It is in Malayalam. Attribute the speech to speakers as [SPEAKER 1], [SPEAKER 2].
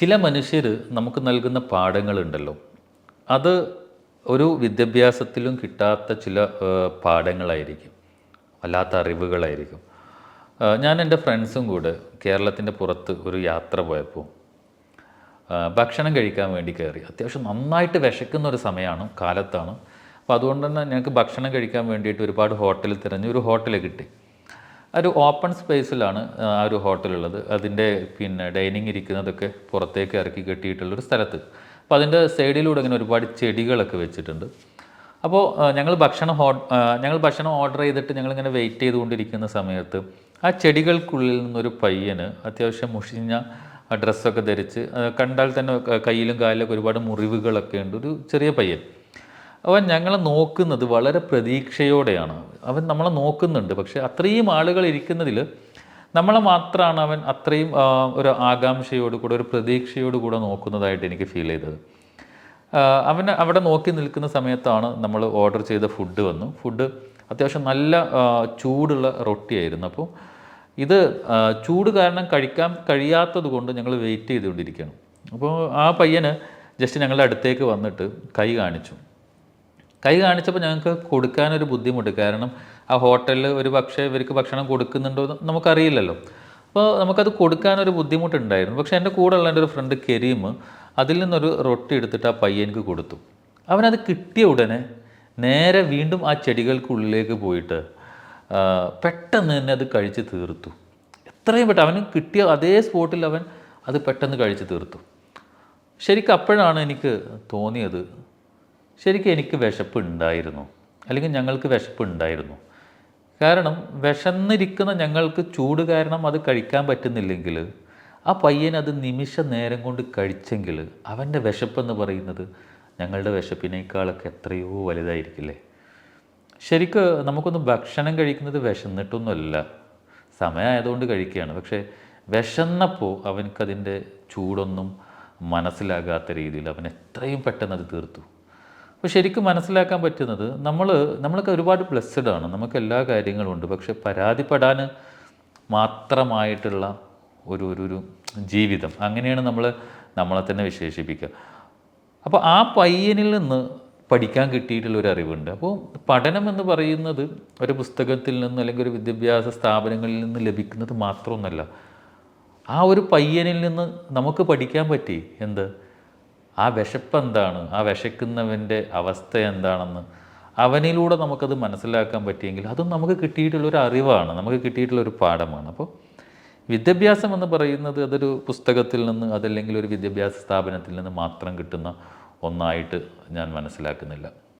[SPEAKER 1] ചില മനുഷ്യർ നമുക്ക് നൽകുന്ന പാഠങ്ങളുണ്ടല്ലോ. അത് ഒരു വിദ്യാഭ്യാസത്തിലും കിട്ടാത്ത ചില പാഠങ്ങളായിരിക്കും. വല്ലാത്ത അറിവുകളായിരിക്കും. ഞാൻ എന്റെ ഫ്രണ്ട്സും കൂടെ കേരളത്തിന്റെ പുറത്ത് ഒരു യാത്ര പോയപ്പോൾ ഭക്ഷണം കഴിക്കാൻ വേണ്ടി കയറി. അത്യാവശ്യം നന്നായിട്ട് വിശക്കുന്ന ഒരു സമയമാണ് കാലത്താണ്. അപ്പോൾ അതുകൊണ്ട് തന്നെ ഞങ്ങൾക്ക് ഭക്ഷണം കഴിക്കാൻ വേണ്ടിയിട്ട് ഒരുപാട് ഹോട്ടലിൽ തിരഞ്ഞ് ഒരു ഹോട്ടൽ കിട്ടി. ഒരു ഓപ്പൺ സ്പേസിലാണ് ആ ഒരു ഹോട്ടലുള്ളത്. അതിന്റെ പിന്നെ ഡൈനിങ് ഇരിക്കുന്നതൊക്കെ പുറത്തേക്ക് ഇറക്കി കെട്ടിയിട്ടുള്ളൊരു സ്ഥലത്ത്. അപ്പോൾ അതിന്റെ സൈഡിലൂടെ ഇങ്ങനെ ഒരുപാട് ചെടികളൊക്കെ വെച്ചിട്ടുണ്ട്. അപ്പോൾ ഞങ്ങൾ ഭക്ഷണം ഹോ ഞങ്ങൾ ഭക്ഷണം ഓർഡർ ചെയ്തിട്ട് ഞങ്ങളിങ്ങനെ വെയിറ്റ് ചെയ്തുകൊണ്ടിരിക്കുന്ന സമയത്ത് ആ ചെടികൾക്കുള്ളിൽ നിന്നൊരു പയ്യന് അത്യാവശ്യം മുഷിഞ്ഞ ഡ്രസ്സൊക്കെ ധരിച്ച് കണ്ടാൽ തന്നെ കയ്യിലും കാലിലൊക്കെ ഒരുപാട് മുറിവുകളൊക്കെ ഉണ്ട്. ഒരു ചെറിയ പയ്യൻ. അവൻ ഞങ്ങളെ നോക്കുന്നത് വളരെ പ്രതീക്ഷയോടെയാണ്. അവൻ നമ്മളെ നോക്കുന്നുണ്ട്. പക്ഷേ അത്രയും ആളുകൾ ഇരിക്കുന്നതിൽ നമ്മളെ മാത്രമാണ് അവൻ അത്രയും ഒരു ആകാംക്ഷയോട് കൂടെ ഒരു പ്രതീക്ഷയോട് കൂടെ നോക്കുന്നതായിട്ട് എനിക്ക് ഫീൽ ചെയ്തത്. അവൻ അവിടെ നോക്കി നിൽക്കുന്ന സമയത്താണ് നമ്മൾ ഓർഡർ ചെയ്ത ഫുഡ് വന്നു. ഫുഡ് അത്യാവശ്യം നല്ല ചൂടുള്ള റൊട്ടിയായിരുന്നു അപ്പോൾ ഇത് ചൂട് കാരണം കഴിക്കാൻ കഴിയാത്തത് കൊണ്ട് ഞങ്ങൾ വെയിറ്റ് ചെയ്തുകൊണ്ടിരിക്കുകയാണ്. അപ്പോൾ ആ പയ്യന് ജസ്റ്റ് ഞങ്ങളുടെ അടുത്തേക്ക് വന്നിട്ട് കൈ കാണിച്ചു. കൈ കാണിച്ചപ്പോൾ ഞങ്ങൾക്ക് കൊടുക്കാനൊരു ബുദ്ധിമുട്ട്. കാരണം ആ ഹോട്ടലിൽ ഒരു പക്ഷേ ഇവർക്ക് ഭക്ഷണം കൊടുക്കുന്നുണ്ടോ എന്ന് നമുക്കറിയില്ലല്ലോ. അപ്പോൾ നമുക്കത് കൊടുക്കാനൊരു ബുദ്ധിമുട്ടുണ്ടായിരുന്നു. പക്ഷേ എന്റെ കൂടെ ഉള്ള എന്റെ ഒരു ഫ്രണ്ട് കരീം അതിൽ നിന്നൊരു റൊട്ടി എടുത്തിട്ട് ആ പയ്യൻക്ക് കൊടുത്തു. അവനത് കിട്ടിയ ഉടനെ നേരെ വീണ്ടും ആ ചെടികൾക്കുള്ളിലേക്ക് പോയിട്ട് പെട്ടെന്ന് തന്നെ അത് കഴിച്ച് തീർത്തു. എത്രയും പെട്ടെന്ന് അവന് കിട്ടിയ അതേ സ്പോട്ടിൽ അവൻ അത് പെട്ടെന്ന് കഴിച്ച് തീർത്തു. ശരിക്കും അപ്പോഴാണ് എനിക്ക് തോന്നിയത് ശരിക്കും എനിക്ക് വിശപ്പ് ഉണ്ടായിരുന്നു അല്ലെങ്കിൽ ഞങ്ങൾക്ക് വിശപ്പ് ഉണ്ടായിരുന്നു കാരണം വിശന്നിരിക്കുന്ന ഞങ്ങൾക്ക് ചൂട് കാരണം അത് കഴിക്കാൻ പറ്റുന്നില്ലെങ്കിൽ ആ പയ്യൻ അത് നിമിഷ നേരം കൊണ്ട് കഴിച്ചെങ്കിൽ അവന്റെ വിശപ്പെന്ന് പറയുന്നത് ഞങ്ങളുടെ വിശപ്പിനേക്കാളൊക്കെ എത്രയോ വലുതായിരിക്കില്ലേ? ശരിക്ക് നമുക്കൊന്ന് ഭക്ഷണം കഴിക്കുന്നത് വിശന്നിട്ടൊന്നുമല്ല. സമയമായതുകൊണ്ട് കഴിക്കുകയാണ്. പക്ഷേ വിശന്നപ്പോൾ അവനക്കതിന്റെ ചൂടൊന്നും മനസ്സിലാകാത്ത രീതിയിൽ അവൻ എത്രയും പെട്ടെന്ന് അത് തീർത്തു. അപ്പോൾ ശരിക്കും മനസ്സിലാക്കാൻ പറ്റുന്നത് നമ്മൾ നമ്മളൊക്കെ ഒരുപാട് ബ്ലെസ്സഡ് ആണ്. നമുക്ക് എല്ലാ കാര്യങ്ങളും ഉണ്ട്. പക്ഷെ പരാതിപ്പെടാൻ മാത്രമായിട്ടുള്ള ഒരു ഒരു ഒരു ജീവിതം. അങ്ങനെയാണ് നമ്മൾ നമ്മളെ തന്നെ വിശേഷിപ്പിക്കുക. അപ്പോൾ ആ പയ്യനിൽ നിന്ന് പഠിക്കാൻ കിട്ടിയിട്ടുള്ള ഒരു അറിവുണ്ട്. അപ്പോൾ പഠനം എന്ന് പറയുന്നത് ഒരു പുസ്തകത്തിൽ നിന്ന് അല്ലെങ്കിൽ ഒരു വിദ്യാഭ്യാസ സ്ഥാപനങ്ങളിൽ നിന്ന് ലഭിക്കുന്നത് മാത്രമൊന്നുമല്ല ആ ഒരു പയ്യനിൽ നിന്ന് നമുക്ക് പഠിക്കാൻ പറ്റി എന്ത്? ആ വിശപ്പ് എന്താണ് ആ വിശക്കുന്നവന്റെ അവസ്ഥ എന്താണെന്ന് അവനിലൂടെ നമുക്കത് മനസ്സിലാക്കാൻ പറ്റിയെങ്കിൽ അതും നമുക്ക് കിട്ടിയിട്ടുള്ളൊരു അറിവാണ് നമുക്ക് കിട്ടിയിട്ടുള്ളൊരു പാഠമാണ്. അപ്പോൾ വിദ്യാഭ്യാസം എന്ന് പറയുന്നത് അതൊരു പുസ്തകത്തിൽ നിന്ന് അതല്ലെങ്കിൽ ഒരു വിദ്യാഭ്യാസ സ്ഥാപനത്തിൽ നിന്ന് മാത്രം കിട്ടുന്ന ഒന്നായിട്ട് ഞാൻ മനസ്സിലാക്കുന്നില്ല.